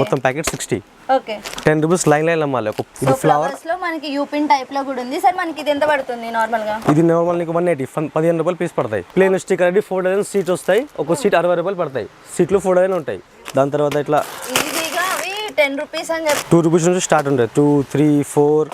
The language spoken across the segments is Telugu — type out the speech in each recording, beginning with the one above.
మొత్తం packet sixty. Okay ten rupees line line అమ్మాలి. ఒక ఇది ఫ్లవర్లో మనకి యూపిన్ టైప్లో కూడా ఉంది. సార్ మనకి ఇది ఎంత పడుతుంది నార్మల్గా ఇది నార్మల్ నీకు వన్ ఎయిటీ పదిహేను రూపాయలు పీస్ పడతాయి. ప్లేన్ స్టిక్ అనేది ఫోర్ డజన్ సీట్ వస్తాయి. ఒక సీట్ అరవై రూపాయలు పడతాయి. సీట్లు ఫోర్ డజన్ ఉంటాయి. దాని తర్వాత ఇట్లా టెన్ రూపీస్ అని చెప్పి టూ రూపీస్ నుంచి స్టార్ట్ ఉంటాయి టూ త్రీ ఫోర్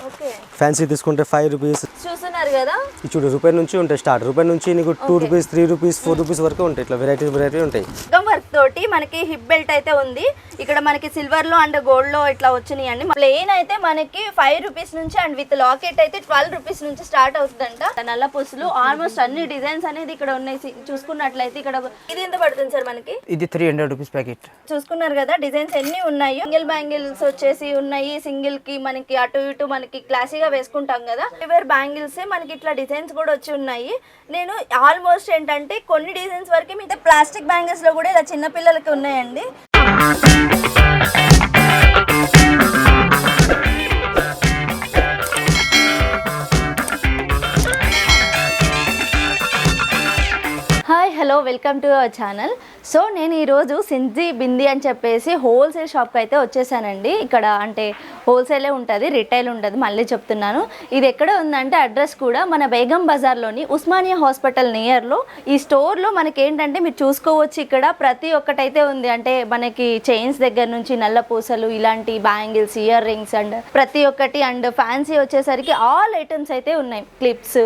ఫ్యాన్సీ తీసుకుంటే ఫైవ్ రూపీస్ చూస్తున్నారు కదా? చూడు రూపాయి నుంచి ఉంటాయి స్టార్ట్ రూపాయి నుంచి నీకు two rupees three rupees four rupees వరకు ఉంటాయి. ఇట్లా వెరైటీ వెరైటీ ఉంటాయి. వర్క్ తోటి మనకి హిప్ బెల్ట్ అయితే ఉంది. ఇక్కడ మనకి సిల్వర్లో అండ్ గోల్డ్లో ఇట్లా వచ్చినాయి అండి ప్లేన్ అయితే మనకి ఫైవ్ రూపీస్ నుంచి అండ్ విత్ లాకెట్ అయితే ట్వెల్వ్ రూపీస్ నుంచి స్టార్ట్ అవుతుందంట. నల్ల పుసులు ఆల్మోస్ట్ అన్ని డిజైన్స్ అనేది ఇక్కడ ఉన్నాయి. చూసుకున్నట్లయితే ఇక్కడ ఇది ఎంత పడుతుంది సార్ మనకి? ఇది త్రీ హండ్రెడ్ రూపీస్ ప్యాకెట్ చూసుకున్నారు కదా డిజైన్స్ ఎన్ని ఉన్నాయి? సింగిల్ బ్యాంగిల్స్ వచ్చేసి ఉన్నాయి. సింగిల్కి మనకి అటు ఇటు మనకి క్లాసీగా వేసుకుంటాం కదా. వేర్ బ్యాంగిల్స్ మనకి ఇట్లా డిజైన్స్ కూడా వచ్చి ఉన్నాయి. నేను ఆల్మోస్ట్ ఏంటంటే కొన్ని డిజైన్స్ వరకు మిగతా ప్లాస్టిక్ బ్యాంగిల్స్లో కూడా ఇలా చిన్న పిల్లలకి ఉన్నాయండి. Hello welcome to our channel. So నేను ఈరోజు సింధి బింది అని చెప్పేసి హోల్సేల్ షాప్కి అయితే వచ్చేసానండి. ఇక్కడ అంటే హోల్సేలే ఉంటుంది రిటైల్ ఉంటుంది మళ్ళీ చెప్తున్నాను. ఇది ఎక్కడ ఉందంటే అడ్రస్ కూడా మన బేగం బజార్లోని ఉస్మానియా హాస్పిటల్ నియర్లో ఈ స్టోర్లో మనకి ఏంటంటే మీరు చూసుకోవచ్చు ఇక్కడ ప్రతి ఒక్కటైతే ఉంది. అంటే మనకి చైన్స్ దగ్గర నుంచి నల్ల పూసలు ఇలాంటి బ్యాంగిల్స్ ఇయర్ రింగ్స్ అండ్ ప్రతి ఒక్కటి అండ్ ఫ్యాన్సీ వచ్చేసరికి ఆల్ ఐటమ్స్ అయితే ఉన్నాయి. క్లిప్స్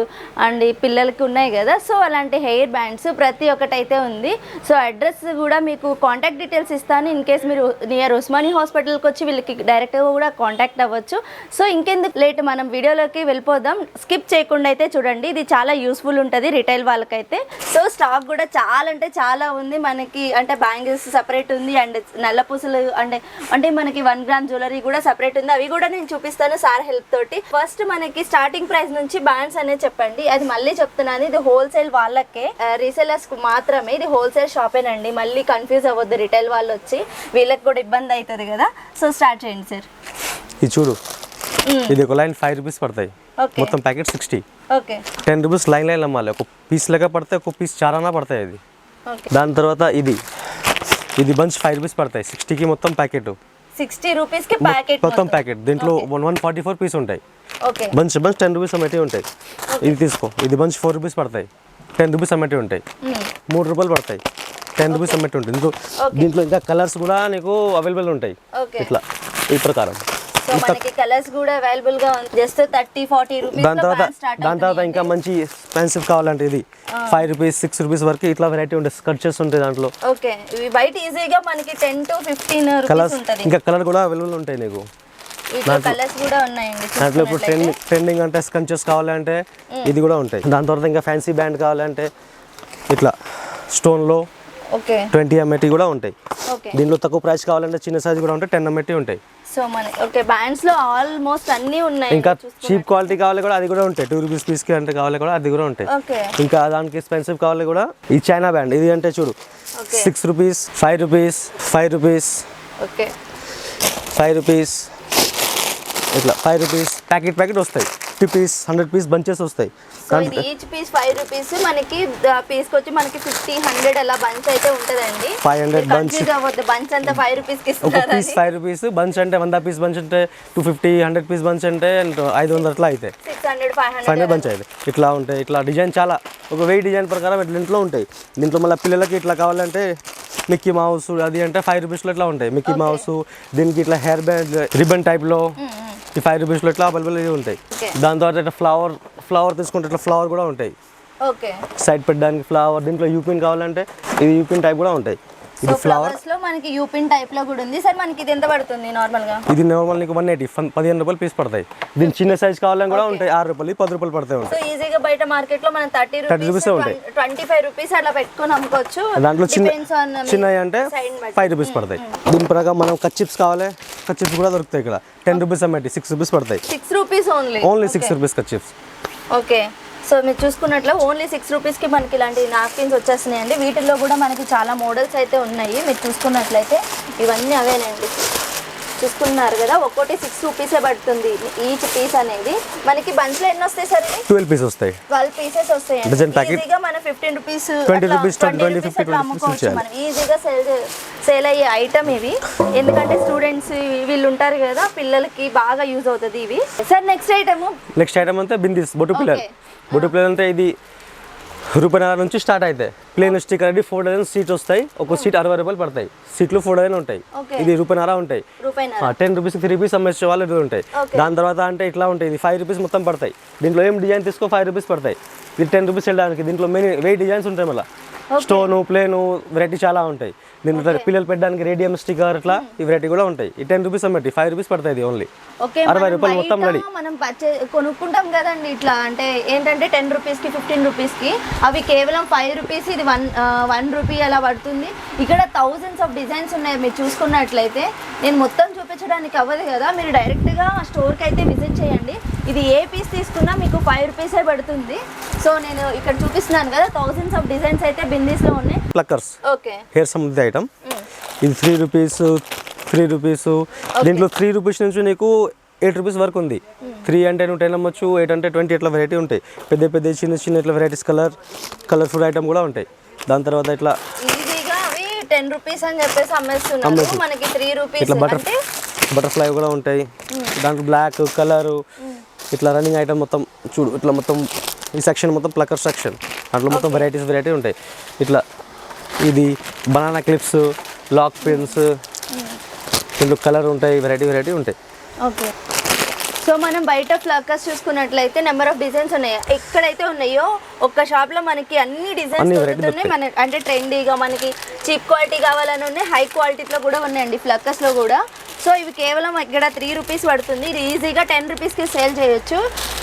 అండ్ పిల్లలకి ఉన్నాయి కదా. సో అలాంటి హెయిర్ బ్యాండ్స్ ప్రతి ప్రతి ఒక్కటైతే ఉంది. సో అడ్రస్ కూడా మీకు కాంటాక్ట్ డీటెయిల్స్ ఇస్తాను. ఇన్ కేస్ మీరు నియర్ ఉస్మానీ హాస్పిటల్కి వచ్చి వీళ్ళకి డైరెక్ట్గా కూడా కాంటాక్ట్ అవ్వచ్చు. సో ఇంకెందుకు లేట్? మనం వీడియోలోకి వెళ్ళిపోదాం. స్కిప్ చేయకుండా అయితే చూడండి. ఇది చాలా యూస్ఫుల్ ఉంటుంది రిటైల్ వాళ్ళకైతే. సో స్టాక్ కూడా చాలా అంటే చాలా ఉంది. మనకి అంటే బ్యాంగిల్స్ సపరేట్ ఉంది. అండ్ నల్ల పూసలు అంటే అంటే మనకి వన్ గ్రామ్ జ్యువెలరీ కూడా సపరేట్ ఉంది. అవి కూడా నేను చూపిస్తాను సార్ హెల్ప్ తోటి. ఫస్ట్ మనకి స్టార్టింగ్ ప్రైస్ నుంచి బ్యాండ్స్ అనేది చెప్పండి. అది మళ్ళీ చెప్తున్నాను. ఇది హోల్సేల్ వాళ్ళకే. Uh, రీసెలర్స్ కు మాత్రమే ఇది హోల్సేల్ షాపేనండి. మళ్ళీ కన్ఫ్యూజ్ అవ్వద్దు. రిటైల్ వాళ్ళు వచ్చి వీళ్ళకి కూడా ఇబ్బంది అవుతుంది కదా. సో స్టార్ట్ చేయండి సార్. ఇది చూడు. ఇది ఒక లైన్ ఫైవ్ రూపీస్ పడతాయి. మొత్తం packet sixty. Okay. Ten rupees line line అమ్మాలి. ఒక పీస్ లెక్క పడతాయి ఒక పీస్ చారానా పడతాయి ఇది ఓకే. దాని తర్వాత ఇది. ఇది బంచ్ ఫైవ్ రూపీస్ పడతాయి. సిక్స్టీకి మొత్తం ప్యాకెట్. సిక్స్టీ రూపీస్కి ప్యాకెట్ మొత్తం ప్యాకెట్. దీంట్లో one one forty four piece ఉంటాయి బంచ్ బంచ్ టెన్ రూపీస్ అమ్మేటివి ఉంటాయి. ఇది తీసుకో. ఇది బంచ్ ఫోర్ రూపీస్ పడతాయి. టెన్ రూపీస్ అమ్మేటివి ఉంటాయి. మూడు రూపాయలు పడతాయి. టెన్ రూపీస్ అమ్మేటి ఉంటుంది. దీంట్లో దీంట్లో ఇంకా కలర్స్ కూడా నీకు అవైలబుల్ ఉంటాయి. ఇట్లా ఈ ప్రకారం. కలర్స్ కూడా అవైలబుల్గా ఉంది. జస్ట్ థర్టీ ఫార్టీ రూపీస్ దాని తర్వాత దాని తర్వాత ఇంకా మంచి ఎక్స్పెన్సివ్ కావాలంటే ఇది ఫైవ్ రూపీస్ సిక్స్ రూపీస్ వరకు ఇట్లా వెరైటీ ఉంటాయి స్కర్చెస్ ఉంటాయి దాంట్లో. ఓకే ఇవి బయట ఈజీగా మనకి టెన్ టు ఫిఫ్టీన్ కలర్స్ ఇంకా కలర్ కూడా అవైలబుల్ ఉంటాయి నీకు. కలర్స్ కూడా ఉన్నాయండి దాంట్లో ఇప్పుడు ట్రెండింగ్ ట్రెండింగ్ అంటే స్కంచెస్ కావాలంటే ఇది కూడా ఉంటాయి. దాని తర్వాత ఇంకా ఫ్యాన్సీ బ్యాండ్ కావాలంటే ఇట్లా స్టోన్లో ఓకే. ట్వంటీ ఎంఎటీ కూడా ఉంటాయి. దీంట్లో తక్కువ ప్రైస్ కావాలంటే చిన్న సైజ్ కూడా ఉంటాయి టెన్ ఎంఎటీ ఉంటాయి. సో మన ఓకే బ్యాండ్స్లో ఆల్మోస్ట్ అన్ని ఉన్నాయి ఇంకా చీప్ క్వాలిటీ కావాలి కూడా అది కూడా ఉంటాయి. టూ రూపీస్ పీస్కి అంటే కావాలి కూడా అది కూడా ఉంటాయి. ఇంకా దానికి ఎక్స్పెన్సివ్ కావాలి కూడా ఈ చైనా బ్యాండ్ ఇది అంటే చూడు six rupees five rupees five rupees okay. Five rupees ఇట్లా ఫైవ్ రూపీస్ ప్యాకెట్ ప్యాకెట్ వస్తాయి. Fifty piece hundred piece bunches వస్తాయి. ఈచ్ పీస్ ఫైవ్ రూపీస్ మనకి పీస్కి వచ్చి మనకి ఫిఫ్టీ హండ్రెడ్ అలా బంచ్ అయితే ఉంటదండి. 500 bunch. కన్ఫ్యూజ్ అవ్వద్దు. బంచ్ అంతా ఫైవ్ రూపీస్ ఒక పీస్ ఫైవ్ రూపీస్ బంచ్ అంటే వంద పీస్ బంచ్ అంటే two fifty hundred piece bunch అంటే ఐదు వందలు అట్లా అయితే. Six hundred five five hundred hundred bunch అయితే. ఇట్లా ఉంటాయి. ఇట్లా డిజైన్ చాలా. ఒక వెయ్యి డిజైన్ ప్రకారం ఇట్లా ఇంట్లో ఉంటాయి. దీంట్లో మళ్ళీ పిల్లలకి ఇట్లా కావాలంటే మిక్కీ మౌస్ అది అంటే ఫైవ్ రూపీస్లో ఇట్లా ఉంటాయి? మిక్కీ మౌస్ దీనికి ఇట్లా హెయిర్ బ్యాండ్ రిబన్ టైప్లో ఈ ఫైవ్ రూపీస్లో ఇట్లా అవైలబుల్ ఉంటాయి. దాని తర్వాత ఇట్లా ఫ్లవర్ ఫ్లవర్ తీసుకుంటే ఇట్లా ఫ్లవర్ కూడా ఉంటాయి. సైడ్ పెట్టడానికి ఫ్లవర్ దీంట్లో యూపిన్ కావాలంటే ఇది యూపిన్ టైప్ కూడా ఉంటాయి. ఇది ఫ్లవర్ ఫ్లవర్స్లో మనకి యూపిన్ టైప్లో కూడా ఉంది. సార్ మనకి ఇది ఎంత పడుతుంది నార్మల్గా ఇది నార్మల్ నీకు వన్ ఎయిటీ పదిహేను రూపాయలు పీస్ పడతాయి. దీని చిన్న సైజ్ కావాలని కూడా ఉంటాయి. ఆరు రూపాయలు పది రూపాయలు పడతాయి సో ఈజీగా బయట మార్కెట్లో మనం థర్టీ 30 రూపీస్ ఉంటాయి. ట్వంటీ ఫైవ్ రూపీస్ అట్లా పెట్టుకొని అమ్ముకోవచ్చు. దాంట్లో చిన్న మీ చిన్నవి అంటే. ఫైవ్ రూపీస్ పడతాయి. దీని ప్రకారం మనం కచ్చిప్స్ కావాలి కచ్చిప్స్ కూడా దొరుకుతాయి ఇక్కడ. టెన్ రూపీస్ అమ్మేటి సిక్స్ రూపీస్ పడతాయి. Six rupees only only six rupees కచ్చిప్స్ okay so మీరు చూసుకున్నట్లు ఓన్లీ సిక్స్ రూపీస్కి మనకి ఇలాంటి నాప్కిన్స్ వచ్చేస్తున్నాయండి. వీటిల్లో కూడా మనకి చాలా మోడల్స్ అయితే ఉన్నాయి. మీరు చూసుకున్నట్లయితే ఇవన్నీ అవేనండి చూసుకున్నారు కదా ఒక్కోటి సిక్స్ రూపీసే పడుతుంది ఈచ్ పీస్ అనేది. మనకి బంచ్లో ఎన్ని వస్తాయి సార్ ట్వెల్వ్ పీస్ వస్తాయి. ట్వెల్వ్ పీసెస్ వస్తాయి? ఈజీగా మన ఫిఫ్టీన్ రూపీస్ 20 rupees, 20, 50, 20 rupees అమ్ముకోవచ్చు. మనం. ఈజీగా సేల్ సేల్ అయ్యే ఐటమ్ ఇవి. ఎందుకంటే స్టూడెంట్స్ వీళ్ళు ఉంటారు కదా పిల్లలకి బాగా యూజ్ అవుతుంది ఇవి. Sir next item next item అంతా బిందీస్ బొట్టు పిల్లలు. బొట్టు పిల్లలు అంటే ఇది రూపాయన్నర నుంచి స్టార్ట్ అవుతాయి ప్లేన్ స్టిక్ అనేది ఫోర్ డజన్ సీట్స్ వస్తాయి. ఒక సీట్ అరవై రూపాయలు పడతాయి. సీట్లు ఫోర్ డజన్ ఉంటాయి. ఇది రూపాయన్నర ఉంటాయి. టెన్ రూపీస్ త్రీ రూపీస్ అమ్మేసే వాళ్ళు ఉంటాయి. దాని తర్వాత అంటే ఇట్లా ఉంటాయి. ఇది ఫైవ్ రూపీస్ మొత్తం పడతాయి. దీంట్లో ఏం డిజైన్ తీసుకో ఫైవ్ రూపీస్ పడతాయి. ఇది టెన్ రూపీస్ వెళ్ళడానికి. దీంట్లో మెయిన్ వెయిట్ డిజైన్స్ ఉంటాయి మళ్ళీ. స్టోను ప్లేను వెరైటీ చాలా ఉంటాయి. దీంట్లో పిల్లలు పెట్టడానికి రేడియం స్టిక్కర్ అట్లా ఈ వెరైటీ కూడా ఉంటాయి. ఈ టెన్ రూపీస్ అమ్మేటి ఫైవ్ రూపీస్ పడతాయి ఓన్లీ ఓకే అరవై రూపాయలు మొత్తం రెడీ మనం కొనుక్కుంటాం కదండి ఇట్లా. అంటే ఏంటంటే టెన్ రూపీస్కి ఫిఫ్టీన్ రూపీస్కి అవి కేవలం ఫైవ్ రూపీస్ ఇది వన్ వన్ రూపీ అలా పడుతుంది. ఇక్కడ థౌజండ్స్ ఆఫ్ డిజైన్స్ ఉన్నాయి మీరు చూసుకున్నట్లయితే. నేను మొత్తం చూపించడానికి అవ్వదు కదా. మీరు డైరెక్ట్గా స్టోర్కి అయితే విజిట్ చేయండి. ఇది ఏ పీస్ తీసుకున్నా మీకు ఫైవ్ రూపీసే పడుతుంది. సో నేను ఇక్కడ చూపిస్తున్నాను కదా థౌజండ్స్ ఆఫ్ డిజైన్స్ అయితే బిందీస్లో ఉన్నాయి. ప్లక్కర్స్ ఓకే హెయిర్ సంబంధిత ఐటమ్ ఇది త్రీ రూపీస్ త్రీ రూపీస్ దీంట్లో త్రీ రూపీస్ నుంచి నీకు ఎయిట్ రూపీస్ వరకు ఉంది. త్రీ అంటే నువ్వు టెన్ అమ్మచ్చు ఎయిట్ అంటే ట్వంటీ ఇట్లా వెరైటీ ఉంటాయి. పెద్ద పెద్ద చిన్న చిన్న ఇట్లా వెరైటీస్ కలర్ కలర్ఫుల్ ఐటమ్ కూడా ఉంటాయి. దాని తర్వాత ఇట్లా టెన్ రూపీస్ అని చెప్పేసి అమ్మేస్తున్నారు. మనకి త్రీ రూపీస్ ఇట్లా బటర్ బటర్ఫ్లై కూడా ఉంటాయి. దాంట్లో బ్లాక్ కలరు ఇట్లా రన్నింగ్ ఐటమ్ మొత్తం చూడు ఇట్లా మొత్తం ఈ సెక్షన్ మొత్తం ప్లక్కర్ సెక్షన్ దాంట్లో మొత్తం వెరైటీస్ వెరైటీ ఉంటాయి. ఇట్లా ఇది బనానా క్లిప్స్ లాక్ పెన్స్ దీంట్లో కలర్ ఉంటాయి వెరైటీ వెరైటీ ఉంటాయి. ఓకే సో మనం బయట ఫ్లక్కర్స్ చూసుకున్నట్లయితే నెంబర్ ఆఫ్ డిజైన్స్ ఉన్నాయి. ఎక్కడైతే ఉన్నాయో ఒక్క షాప్లో మనకి అన్ని డిజైన్స్ దొరుకుతున్నాయి. మన అంటే ట్రెండీగా మనకి చీప్ క్వాలిటీ కావాలని ఉన్నాయి హై క్వాలిటీలో కూడా ఉన్నాయండి ఫ్లక్కర్స్లో కూడా. సో ఇవి కేవలం ఇక్కడ త్రీ రూపీస్ పడుతుంది. ఇది ఈజీగా టెన్ రూపీస్కి సేల్ చేయొచ్చు.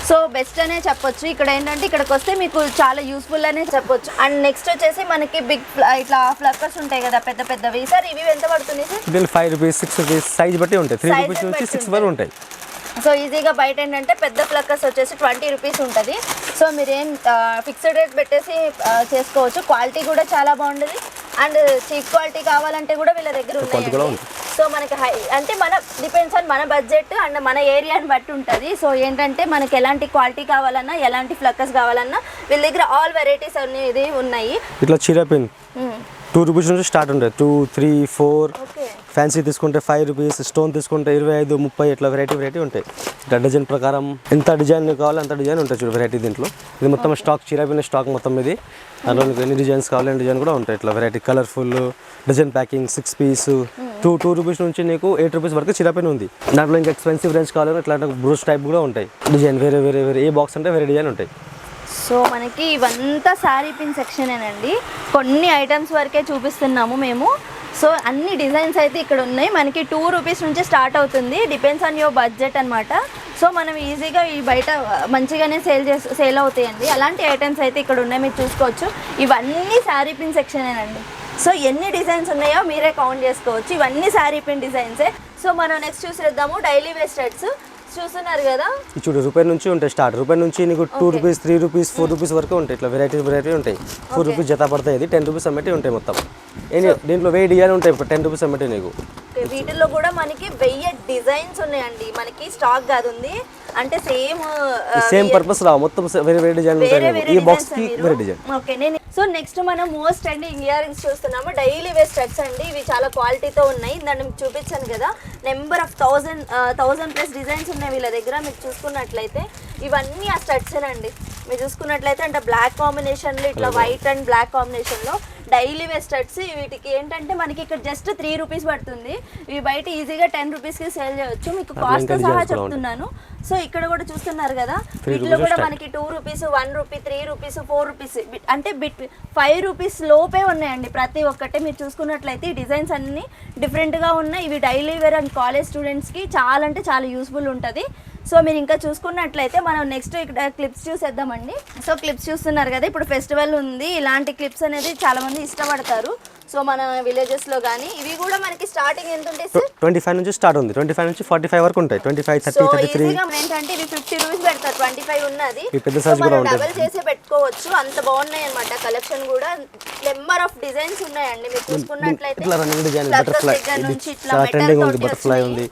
సో బెస్ట్ అనే చెప్పొచ్చు. ఇక్కడ ఏంటంటే ఇక్కడికి వస్తే మీకు చాలా యూస్ఫుల్ అనే చెప్పొచ్చు. అండ్ నెక్స్ట్ వచ్చేసి మనకి బిగ్ ఇట్లా ఫ్లక్కర్స్ ఉంటాయి కదా పెద్ద పెద్దవి. సార్ ఇవి ఎంత పడుతుంది sir? Five rupees six rupees size బట్టి ఉంటాయి. త్రీ రూపీస్ నుంచి సిక్స్ వరకు ఉంటాయి. సో ఈజీగా బయట ఏంటంటే పెద్ద ప్లక్కర్స్ వచ్చేసి ట్వంటీ రూపీస్ ఉంటుంది. సో మీరేం ఫిక్స్డ్ రేట్ పెట్టేసి చేసుకోవచ్చు. క్వాలిటీ కూడా చాలా బాగుంటుంది అండ్ చీప్ క్వాలిటీ కావాలంటే కూడా వీళ్ళ దగ్గర ఉన్నాయండి. సో మనకి హై అంటే మన డిపెండ్స్ ఆన్ మన బడ్జెట్ అండ్ మన ఏరియాని బట్టి ఉంటుంది. సో ఏంటంటే మనకి ఎలాంటి క్వాలిటీ కావాలన్నా ఎలాంటి ఫ్లక్కర్స్ కావాలన్నా వీళ్ళ దగ్గర ఆల్ వెరైటీస్ అనేది ఉన్నాయి. ఇట్లా చిరాపిన్ టూ రూపీస్ నుంచి స్టార్ట్ ఉంటాయి టూ త్రీ ఫోర్ ఫ్యాన్సీ తీసుకుంటే ఫైవ్ రూపీస్ స్టోన్ తీసుకుంటే ఇరవై ఐదు ముప్పై ఇట్లా వెరైటీ వెరైటీ ఉంటాయి. ఇట్లా డజన్ ప్రకారం ఎంత డిజైన్ కావాలో అంత డిజైన్ ఉంటుంది చూడు వెరైటీ దీంట్లో. ఇది మొత్తం స్టాక్ చిరాపిన స్టాక్ మొత్తం ఇది. దాంట్లో నీకు ఎన్ని డిజైన్స్ కావాలి డిజైన్ కూడా ఉంటాయి. ఇట్లా variety colourful design packing six piece two two rupees నుంచి నీకు ఎయిట్ రూపీస్ వరకు చిరాపిన ఉంది. దాంట్లో ఇంకా ఎక్స్పెన్సివ్ రేంజ్ కావాలని ఇట్లా బ్రూస్ టైప్ కూడా ఉంటాయి. డిజైన్ వేరే వేరే వేరే. ఏ బాక్స్ అంటే వేరే డిజైన్ ఉంటాయి. సో మనకి ఇవంతా శారీ పిన్ సెక్షనేనండి కొన్ని ఐటమ్స్ వరకే చూపిస్తున్నాము మేము. సో అన్ని డిజైన్స్ అయితే ఇక్కడ ఉన్నాయి. మనకి టూ రూపీస్ నుంచి స్టార్ట్ అవుతుంది. డిపెండ్స్ ఆన్ యువర్ బడ్జెట్ అనమాట సో మనం ఈజీగా ఈ బయట మంచిగానే సేల్ చేసి సేల్ అవుతాయండి. అలాంటి ఐటమ్స్ అయితే ఇక్కడ ఉన్నాయి. మీరు చూసుకోవచ్చు. ఇవన్నీ శారీ పిన్ సెక్షనేనండి సో ఎన్ని డిజైన్స్ ఉన్నాయో మీరే కౌంట్ చేసుకోవచ్చు. ఇవన్నీ శారీ పిన్ డిజైన్సే సో మనం నెక్స్ట్ చూసేద్దాము. డైలీ వేర్ చూస్తున్నారు కదా? ఈ చూడు రూపాయి నుంచి ఉంటాయి స్టార్ట్. రూపాయి నుంచి నీకు two. Rupees three rupees four rupees వరకు ఉంటాయి. ఇట్లా వెరైటీ వెరైటీ ఉంటాయి. ఫోర్ రూపీస్ జత పడతాయి ఇది టెన్ రూపీస్ అమ్మటి ఉంటాయి మొత్తం. దీంట్లో వెయ్యి డిజైన్ ఉంటాయి టెన్ రూపీస్ అమ్మటి నీకు. వీటిల్లో కూడా మనకి వెయ్యి డిజైన్స్ ఉన్నాయండి. మనకి స్టాక్ కాదు ఉంది అంటే సేమ్ సేమ్ పర్పస్ రావు మొత్తం వేరే వేరే డిజైన్ ఉంటాయి ఈ బాక్స్కి వేరే డిజైన్ ఓకే నేను సో నెక్స్ట్ మనం మోస్ట్ అండ్ ఇయర్ రింగ్స్ చూస్తున్నాము. డైలీ వేర్ స్టడ్స్ అండి. ఇవి చాలా క్వాలిటీతో ఉన్నాయి. దాన్ని చూపించాను కదా. Number of thousand thousand plus designs ఉన్నాయి వీళ్ళ దగ్గర. మీరు చూసుకున్నట్లయితే ఇవన్నీ ఆ స్టడ్స్ అండి మీరు చూసుకున్నట్లయితే అంటే బ్లాక్ కాంబినేషన్లో ఇట్లా వైట్ అండ్ బ్లాక్ కాంబినేషన్లో డైలీ వేర్ స్టడ్స్ వీటికి ఏంటంటే మనకి ఇక్కడ జస్ట్ త్రీ రూపీస్ పడుతుంది. ఇవి బయట ఈజీగా టెన్ రూపీస్కి సేల్ చేయొచ్చు. మీకు కాస్ట్ సహా చెప్తున్నాను. సో ఇక్కడ కూడా చూస్తున్నారు కదా వీటిలో కూడా. మనకి two rupees one rupee three rupees four rupees అంటే బిట్ ఫైవ్ రూపీస్ లోపే ఉన్నాయండి ప్రతి ఒక్కటి. మీరు చూసుకున్నట్లయితే ఈ డిజైన్స్ అన్ని డిఫరెంట్గా ఉన్నాయి. ఇవి డైలీ వేర్ అండ్ కాలేజ్ స్టూడెంట్స్కి చాలా అంటే చాలా యూస్ఫుల్ ఉంటుంది. సో మీరు ఇంకా చూసుకున్నట్లయితే మనం నెక్స్ట్ ఇక్కడ క్లిప్స్ చూసేద్దామండి. సో క్లిప్స్ చూస్తున్నారు కదా ఇప్పుడు ఫెస్టివల్ ఉంది. ఇలాంటి క్లిప్స్ అనేది చాలా మంది ఇష్టపడతారు. సో మన విలేజెస్లో కానీ ఇవి కూడా మనకి స్టార్టింగ్ ఎంత ఉంటాయి సార్? ట్వంటీ ఫైవ్ నుంచి స్టార్ట్ ఉంది. ట్వంటీ ఫైవ్ నుంచి ఫార్టీ ఫైవ్ వరకు ఉంటాయి. Twenty five so thirty thirty three ఈజీగా ఏంటంటే ఇవి ఫిఫ్టీ రూపీస్ పెడతారు. ట్వంటీ ఫైవ్ ఉన్నది. ఈ పెద్ద సో size కూడా. డబల్ చేసి పెట్టుకోవచ్చు. అంత బాగున్నాయి అనమాట కలెక్షన్ కూడా. నెంబర్ ఆఫ్ డిజైన్స్ ఉన్నాయండి. మీరు చూసుకున్నట్లయితే ఇట్లా రన్నింగ్ డిజైన్ బటర్ఫ్లై ఇట్లా ట్రెండింగ్ ఉంది. బటర్ఫ్లై. ఉంది.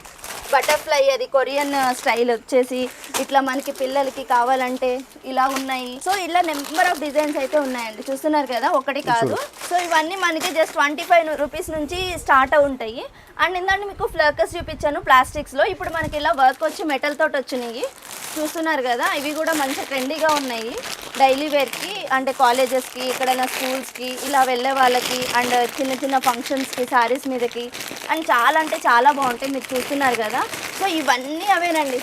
బటర్ఫ్లై అది కొరియన్ స్టైల్ వచ్చేసి ఇట్లా మనకి పిల్లలకి కావాలంటే ఇలా ఉన్నాయి. సో ఇలా నెంబర్ ఆఫ్ డిజైన్స్ అయితే ఉన్నాయండి. చూస్తున్నారు కదా? ఒకటి కాదు. సో ఇవన్నీ మనకి జస్ట్ ట్వంటీ ఫైవ్ రూపీస్ నుంచి స్టార్ట్ ఉంటాయి. అండ్ ఇందాక మీకు ఫ్లర్కస్ చూపించాను ప్లాస్టిక్స్లో. ఇప్పుడు మనకి ఇలా వర్క్ వచ్చి మెటల్ తోటి వచ్చినాయి. చూస్తున్నారు కదా ఇవి కూడా మంచి ట్రెండీగా ఉన్నాయి. డైలీ వేర్కి అంటే కాలేజెస్కి ఎక్కడైనా స్కూల్స్కి ఇలా వెళ్ళే వాళ్ళకి అండ్ చిన్న చిన్న ఫంక్షన్స్కి శారీస్ మీదకి అండ్ చాలా అంటే చాలా బాగుంటాయి మీరు చూస్తున్నారు కదా. సో ఇవన్నీ అవేనండి.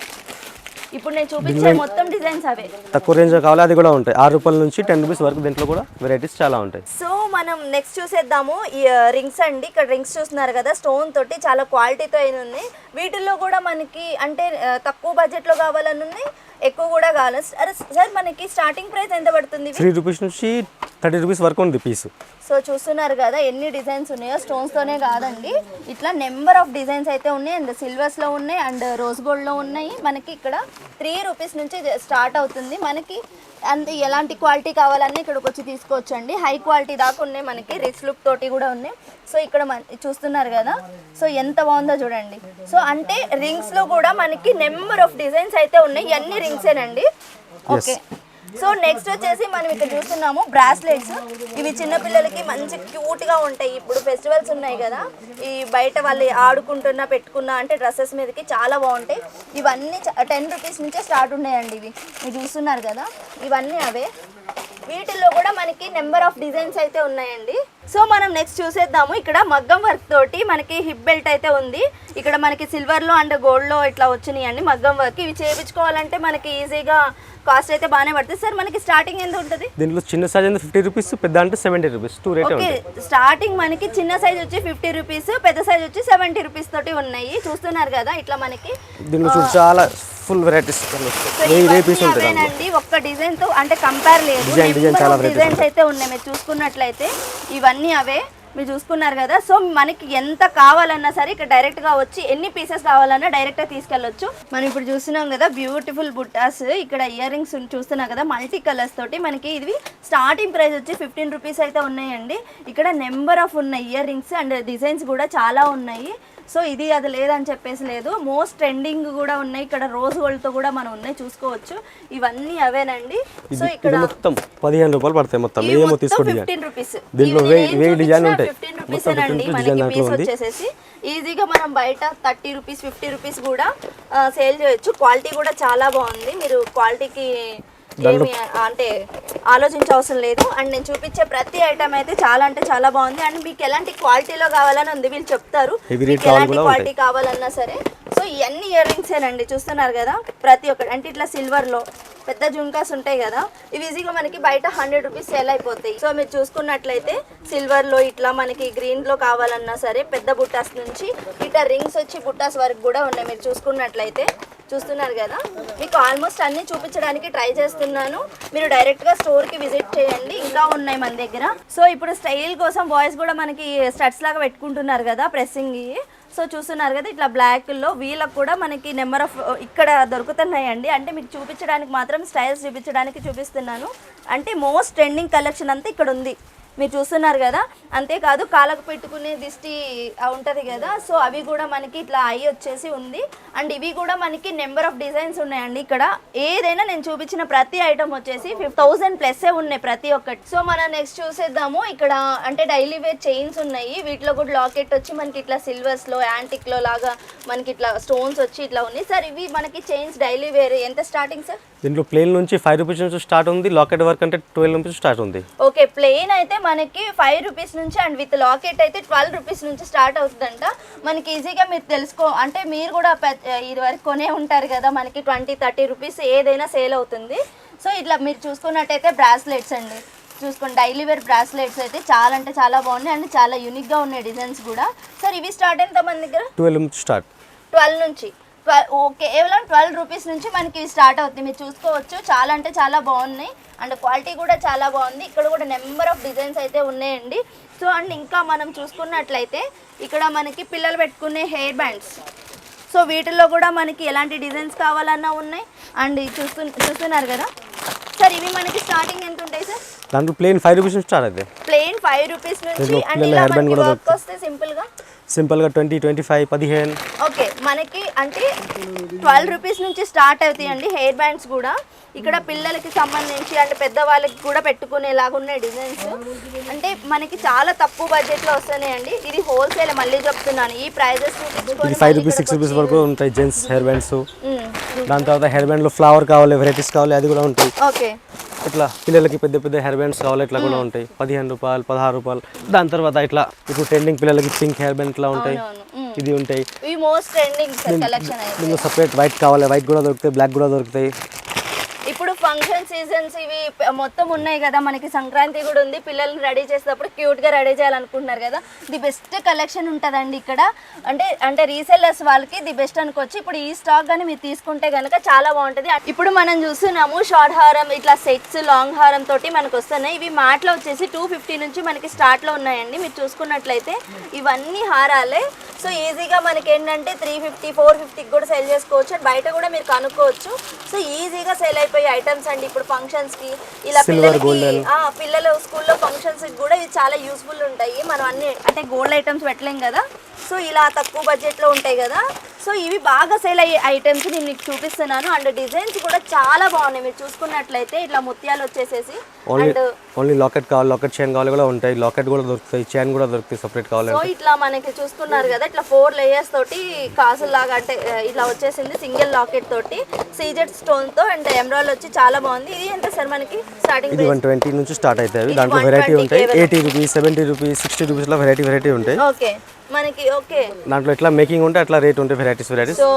ఇప్పుడు నేను చూపించే మొత్తం డిజైన్స్ అవే. తక్కువ రేంజ్ కావాలి అది కూడా ఉంటాయి. ఆరు రూపాయల నుంచి టెన్ రూపీస్ వరకు దీంట్లో కూడా వెరైటీస్ చాలా ఉంటాయి. సో మనం నెక్స్ట్ చూసేద్దాము. ఈ రింగ్స్ అండి. ఇక్కడ రింగ్స్ చూస్తున్నారు కదా స్టోన్ తోటి చాలా క్వాలిటీతో అయిన ఉన్నాయి వీటిల్లో కూడా మనకి అంటే తక్కువ బడ్జెట్లో కావాలని ఉన్నాయి ఎక్కువ కూడా కావాలి అరే సార్ మనకి స్టార్టింగ్ ప్రైస్ ఎంత పడుతుంది? త్రీ రూపీస్ నుంచి థర్టీ రూపీస్ వరకు ఉంది పీస్ సో చూస్తున్నారు కదా ఎన్ని డిజైన్స్ ఉన్నాయో? స్టోన్స్తోనే కాదండి. ఇట్లా నెంబర్ ఆఫ్ డిజైన్స్ అయితే ఉన్నాయి. అండ్ సిల్వర్స్లో ఉన్నాయి. అండ్ రోజ్ గోల్డ్లో ఉన్నాయి. మనకి ఇక్కడ త్రీ రూపీస్ నుంచి స్టార్ట్ అవుతుంది. మనకి అండ్ ఎలాంటి క్వాలిటీ కావాలన్నా ఇక్కడికి వచ్చి తీసుకోవచ్చండి. హై క్వాలిటీ దాకా ఉన్నాయి మనకి. రిచ్ లుక్ తోటి కూడా ఉన్నాయి. సో ఇక్కడ మన చూస్తున్నారు కదా. సో ఎంత బాగుందో చూడండి. సో అంటే రింగ్స్లో కూడా మనకి నెంబర్ ఆఫ్ డిజైన్స్ అయితే ఉన్నాయి. ఇవన్నీ రింగ్సేనండి. ఓకే. సో నెక్స్ట్ వచ్చేసి మనం ఇక్కడ చూస్తున్నాము బ్రాస్లెట్స్ ఇవి చిన్నపిల్లలకి మంచి క్యూట్గా ఉంటాయి. ఇప్పుడు ఫెస్టివల్స్ ఉన్నాయి కదా. ఈ బయట వాళ్ళు ఆడుకుంటున్నా పెట్టుకున్నా అంటే డ్రెస్సెస్ మీదకి చాలా బాగుంటాయి. ఇవన్నీ టెన్ రూపీస్ నుంచే స్టార్ట్ ఉన్నాయండి ఇవి. మీరు చూస్తున్నారు కదా. ఇవన్నీ అవే. వీటిల్లో కూడా మనకి నెంబర్ ఆఫ్ డిజైన్స్ అయితే ఉన్నాయండి. సో మనం నెక్స్ట్ చూసేద్దాము. ఇక్కడ మగ్గం వర్క్ తోటి మనకి హిప్ బెల్ట్ అయితే ఉంది. ఇక్కడ మనకి సిల్వర్లో అండ్ గోల్డ్లో ఇట్లా వచ్చినాయి అండి మగ్గం వర్క్. ఇవి చేయించుకోవాలంటే మనకి ఈజీగా కాస్ట్ అయితే బాగానే పడుతుంది. సార్ మనకి స్టార్టింగ్ ఎంత ఉంటుంది? దీంట్లో చిన్న సైజ్ అంటే ఫిఫ్టీ రూపీస్ పెద్ద అంటే సెవెంటీ రూపీస్ టూ రేటే ఓకే స్టార్టింగ్ మనకి చిన్న సైజ్ వచ్చి ఫిఫ్టీ రూపీస్ పెద్ద సైజ్ వచ్చి సెవెంటీ రూపీస్ తోటి ఉన్నాయి. చూస్తున్నారు కదా ఇట్లా మనకి దీంట్లో చాలా ఫుల్ వెరైటీస్ వెయ్యి వెయ్యి పీస్ ఉంటాయి ఒక్క డిజైన్తో అంటే కంపేర్ లేదు. Design, design చాలా డిజైన్స్ అయితే ఉన్నాయి. మీరు చూసుకున్నట్లయితే ఇవన్నీ అవే. మీరు చూసుకున్నారు కదా. సో మనకి ఎంత కావాలన్నా సరే ఇక్కడ డైరెక్ట్గా వచ్చి ఎన్ని పీసెస్ కావాలన్నా డైరెక్ట్గా తీసుకెళ్ళొచ్చు. మనం ఇప్పుడు చూస్తున్నాం కదా బ్యూటిఫుల్ బుట్టాస్ ఇక్కడ ఇయర్ రింగ్స్ చూస్తున్నాం కదా మల్టీ కలర్స్ తోటి మనకి ఇది స్టార్టింగ్ ప్రైస్ వచ్చి ఫిఫ్టీన్ రూపీస్ అయితే ఉన్నాయండి. ఇక్కడ నెంబర్ ఆఫ్ ఉన్నాయి ఇయర్ రింగ్స్ అండ్ డిజైన్స్ కూడా చాలా ఉన్నాయి. సో ఇది అది లేదని చెప్పేసి లేదు. మోస్ట్ ట్రెండింగ్ కూడా ఉన్నాయి. ఇక్కడ రోజ్ గోల్డ్తో కూడా మనం ఉన్నాయి. చూసుకోవచ్చు. ఇవన్నీ అవేనండి. సో ఇక్కడ మొత్తం పదిహేను రూపాయలు పడతాయి మొత్తం. ఏమో ఫిఫ్టీన్ రూపీస్ దీంట్లో వెయ్యి- వెయ్యి డిజైన్ ఉంటాయి. ఫిఫ్టీన్ రూపీస్ 15 అండి మనకి పీస్. వచ్చేసేసి ఈజీగా మనం బయట థర్టీ రూపీస్ ఫిఫ్టీ రూపీస్ కూడా సేల్ చేయొచ్చు. క్వాలిటీ కూడా చాలా బాగుంది. మీరు క్వాలిటీకి ఏమి అంటే ఆలోచించే అవసరం లేదు. అండ్ నేను చూపించే ప్రతి ఐటమ్ అయితే చాలా అంటే చాలా బాగుంది. అండ్ మీకు ఎలాంటి క్వాలిటీలో కావాలని ఉంది వీళ్ళు చెప్తారు. ఎలాంటి క్వాలిటీ కావాలన్నా సరే ఇవన్నీ ఇయర్ రింగ్స్ ఏనండి చూస్తున్నారు కదా? ప్రతి ఒక్కటి. అంటే ఇట్లా సిల్వర్లో పెద్ద జుంకాస్ ఉంటాయి కదా? ఇవి ఈజీగా మనకి బయట హండ్రెడ్ రూపీస్ సేల్ అయిపోతాయి. సో మీరు చూసుకున్నట్లయితే సిల్వర్లో ఇట్లా మనకి గ్రీన్లో కావాలన్నా సరే పెద్ద బుట్టాస్ నుంచి ఇట్లా రింగ్స్ వచ్చి బుట్టాస్ వరకు కూడా ఉన్నాయి. మీరు చూసుకున్నట్లయితే చూస్తున్నారు కదా? మీకు ఆల్మోస్ట్ అన్ని చూపించడానికి ట్రై చేస్తున్నాను. మీరు డైరెక్ట్గా స్టోర్కి విజిట్ చేయండి. ఇంకా ఉన్నాయి మన దగ్గర. సో ఇప్పుడు స్టైల్ కోసం బాయ్స్ కూడా మనకి స్టడ్స్ లాగా పెట్టుకుంటున్నారు కదా ప్రెస్సింగ్ సో చూస్తున్నారు కదా ఇట్లా బ్లాక్లో వీళ్ళకి కూడా మనకి నెంబర్ ఆఫ్ uh, ఇక్కడ దొరుకుతున్నాయండి. అంటే మీకు చూపించడానికి మాత్రం స్టైల్స్ చూపించడానికి చూపిస్తున్నాను. అంటే మోస్ట్ ట్రెండింగ్ కలెక్షన్ అంతా ఇక్కడ ఉంది. మీరు చూస్తున్నారు కదా? అంతేకాదు కాళ్ళకు పెట్టుకునే దిష్టి ఉంటది కదా? సో అవి కూడా మనకి ఇట్లా ఐ వచ్చేసి ఉంది. అండ్ ఇవి కూడా మనకి నెంబర్ ఆఫ్ డిజైన్స్ ఉన్నాయండి ఇక్కడ. ఏదైనా నేను చూపించిన ప్రతి ఐటమ్ వచ్చేసి ఫిఫ్ థౌసండ్ ప్లస్ ఉన్నాయి ప్రతి ఒక్కటి. సో మనం నెక్స్ట్ చూసేద్దాము. ఇక్కడ అంటే డైలీ వేర్ చైన్స్ ఉన్నాయి. వీటిలో కూడా లాకెట్ వచ్చి మనకి ఇట్లా సిల్వర్స్లో యాంటిక్లో లాగా మనకి ఇట్లా స్టోన్స్ వచ్చి ఇట్లా ఉన్నాయి. సార్ ఇవి మనకి చైన్స్ డైలీ వేర్ ఎంత స్టార్టింగ్ సార్? దీంట్లో ప్లేన్ నుంచి ఫైవ్ రూపీస్ నుంచి స్టార్ట్ ఉంది. లాకెట్ వర్క్ అంటే ట్వెల్వ్ రూపీస్ స్టార్ట్ ఉంది. ఓకే ప్లెయిన్ అయితే మనకి ఫైవ్ రూపీస్ నుంచి అండ్ విత్ లాకెట్ అయితే ట్వెల్వ్ రూపీస్ నుంచి స్టార్ట్ అవుతుందంట. మనకి ఈజీగా మీరు తెలుసుకో అంటే మీరు కూడా ఇది వరకు కొనే ఉంటారు కదా మనకి ట్వంటీ థర్టీ రూపీస్ ఏదైనా సేల్ అవుతుంది. సో ఇట్లా మీరు చూసుకున్నట్టయితే బ్రాస్లెట్స్ అండి. చూసుకోండి డైలీ వేర్ బ్రాస్లెట్స్ అయితే చాలా అంటే చాలా బాగున్నాయి అండ్ చాలా యూనిక్గా ఉన్నాయి డిజైన్స్ కూడా. సార్ ఇవి స్టార్ట్ ఎంత మన దగ్గర? ట్వెల్వ్ నుంచి స్టార్ట్ ట్వెల్వ్ నుంచి. కేవలం ట్వెల్వ్ రూపీస్ నుంచి మనకి ఇవి స్టార్ట్ అవుతుంది. మీరు చూసుకోవచ్చు. చాలా అంటే చాలా బాగున్నాయి. అండ్ క్వాలిటీ కూడా చాలా బాగుంది. ఇక్కడ కూడా నెంబర్ ఆఫ్ డిజైన్స్ అయితే ఉన్నాయండి. సో అండ్ ఇంకా మనం చూసుకున్నట్లయితే ఇక్కడ మనకి పిల్లలు పెట్టుకునే హెయిర్ బ్యాండ్స్. సో వీటిల్లో కూడా మనకి ఎలాంటి డిజైన్స్ కావాలన్నా ఉన్నాయి. అండ్ చూస్తు చూస్తున్నారు కదా? సార్ ఇవి మనకి స్టార్టింగ్ ఎంత ఉంటాయి సార్? దాంట్లో ప్లేన్ ఫైవ్ రూపీస్ నుంచి స్టార్ట్ అవుతాయి. ప్లెయిన్ ఫైవ్ రూపీస్ నుంచి అండ్ ఇలా మనకి వర్క్ వస్తే సింపుల్గా సింపుల్గా ట్వంటీ ట్వంటీ ఫైవ్ పదిహేను. ఓకే మనకి అంటే ట్వెల్వ్ రూపీస్ నుంచి స్టార్ట్ అవుతాయండి హెయిర్ బ్యాండ్స్ కూడా. ఇక్కడ పిల్లలకి సంబంధించి అంటే పెద్దవాళ్ళకి కూడా పెట్టుకునేలాగా ఉన్నాయి డిజైన్స్. అంటే మనకి చాలా తక్కువ బడ్జెట్లో వస్తున్నాయండి. ఇది హోల్సేల్ మళ్ళీ చెప్తున్నాను. ఈ prices five rupees six rupees వరకు ఉంటాయి జెంట్స్ హెయిర్ బ్యాండ్స్. దాని తర్వాత హెయిర్ బ్యాండ్లో ఫ్లవర్ కావాలి వెరైటీస్ కావాలి అది కూడా ఉంటాయి. ఓకే. ఇట్లా పిల్లలకి పెద్ద పెద్ద హెయిర్ బ్యాండ్స్ కావాలి ఇట్లా కూడా ఉంటాయి. పదిహేను రూపాయలు పదహారు రూపాయలు. దాని తర్వాత ఇట్లా ఇప్పుడు ట్రెండింగ్ పిల్లలకి పింక్ హెయిర్ బ్యాండ్ ఇట్లా ఉంటాయి. ఇది ఉంటాయి. మోస్ట్ ట్రెండింగ్ దీనిలో సపరేట్ వైట్ కావాలి. వైట్ కూడా దొరుకుతాయి బ్లాక్ కూడా దొరుకుతాయి. ఫంక్షన్ సీజన్స్ ఇవి మొత్తం ఉన్నాయి కదా. మనకి సంక్రాంతి కూడా ఉంది. పిల్లల్ని రెడీ చేసేటప్పుడు క్యూట్గా రెడీ చేయాలనుకుంటున్నారు కదా. ది బెస్ట్ కలెక్షన్ ఉంటుందండి ఇక్కడ. అంటే అంటే రీసెల్లర్స్ వాళ్ళకి ది బెస్ట్ అనుకోవచ్చు. ఇప్పుడు ఈ స్టాక్ కానీ మీరు తీసుకుంటే కనుక చాలా బాగుంటుంది. ఇప్పుడు మనం చూస్తున్నాము షార్ట్ హారం ఇట్లా సెట్స్ లాంగ్ హారం తోటి మనకు వస్తున్నాయి. ఇవి మ్యాట్లో వచ్చేసి టూ ఫిఫ్టీ నుంచి మనకి స్టార్ట్లో ఉన్నాయండి. మీరు చూసుకున్నట్లయితే ఇవన్నీ హారాలే. సో ఈజీగా మనకి ఏంటంటే త్రీ ఫిఫ్టీ ఫోర్ ఫిఫ్టీకి కూడా సెల్ చేసుకోవచ్చు. బయట కూడా మీరు కనుక్కోవచ్చు. సో ఈజీగా సెల్ అయిపోయే ఐటమ్స్ అండి. ఇప్పుడు ఫంక్షన్స్కి ఇలా పిల్లలకి పిల్లలు స్కూల్లో ఫంక్షన్స్ కూడా ఇది చాలా యూస్ఫుల్ ఉంటాయి. మనం అన్ని అంటే గోల్డ్ ఐటమ్స్ పెట్టలేం కదా? సో ఇలా తక్కువ బడ్జెట్లో ఉంటాయి కదా. సో ఇవి బాగా సేల్ అయ్యే ఐటమ్స్ నేను మీకు చూపిస్తున్నాను. అండ్ డిజైన్స్ కూడా చాలా బాగున్నాయి. మీరు చూసుకున్నట్లయితే ఇట్లా ముత్యాలు వచ్చేసేసి ఓన్లీ అండ్ ఓన్లీ లాకెట్ కావాలి లాకెట్ చైన్ కావాలి కూడా ఉంటాయి. లాకెట్ కూడా దొరుకుతాయి చైన్ కూడా దొరుకుతాయి సపరేట్ సో కావాలంటే ఇట్లా మనకి చూస్తున్నారు కదా ఇట్లా ఫోర్ లేయర్స్ తోటి కాసులు లాగా అంటే ఇట్లా వచ్చేసింది సింగిల్ లాకెట్ తోటి. సీజెడ్ స్టోన్తో అండ్ ఎమరాల్ వచ్చి చాలా బాగుంది. ఇది ఎంత సార్ మనకి? స్టార్టింగ్ ఇది వన్ ట్వంటీ నుంచి స్టార్ట్ అవుతాయి. దాంట్లో 120 వెరైటీ ఉంటాయి. కేవలం. Eighty rupees seventy rupees sixty రూపీస్లో వెరైటీ వెరైటీ ఉంటాయి. ఓకే మనకి ఓకే. దాంట్లో ఎట్లా మేకింగ్ ఉంటే అట్లా రేట్ ఉంటాయి వెరైటీస్ వెరైటీస్ సో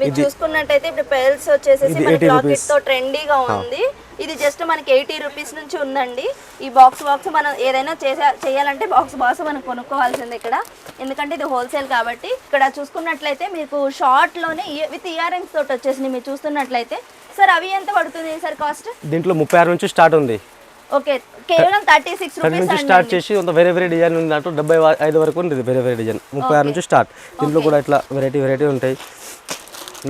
మీరు చూసుకున్నట్టయితే ఇప్పుడు పెల్స్ వచ్చేసేసి మనకి 80 లాకెట్. తో ట్రెండీగా ఉంది. ఇది జస్ట్ మనకి ఎయిటీ రూపీస్ నుంచి ఉందండి. ఈ బాక్స్ బాక్స్ మనం ఏదైనా చేసే చేయాలంటే బాక్స్ బాక్స్ మనం కొనుక్కోవాల్సింది ఇక్కడ. ఎందుకంటే ఇది హోల్సేల్ కాబట్టి. ఇక్కడ చూసుకున్నట్లయితే మీకు షార్ట్లోనే విత్ ఇయరింగ్స్ తోటి వచ్చేసింది మీరు చూస్తున్నట్లయితే. సార్ అవి ఎంత పడుతుంది సార్ కాస్ట్ దీంట్లో ముప్పై ఆరు నుంచి స్టార్ట్ ఉంది. ఓకే కేవలం థర్టీ సిక్స్ నుంచి స్టార్ట్ చేసి కొంత వేరే వేరే డిజైన్ ఉంది దాంట్లో డెబ్బై ఐదు వరకు ఉంటుంది వేరే వేరే డిజైన్. ముప్పై ఆరు నుంచి స్టార్ట్. దీంట్లో కూడా ఇట్లా వెరైటీ వెరైటీ ఉంటాయి.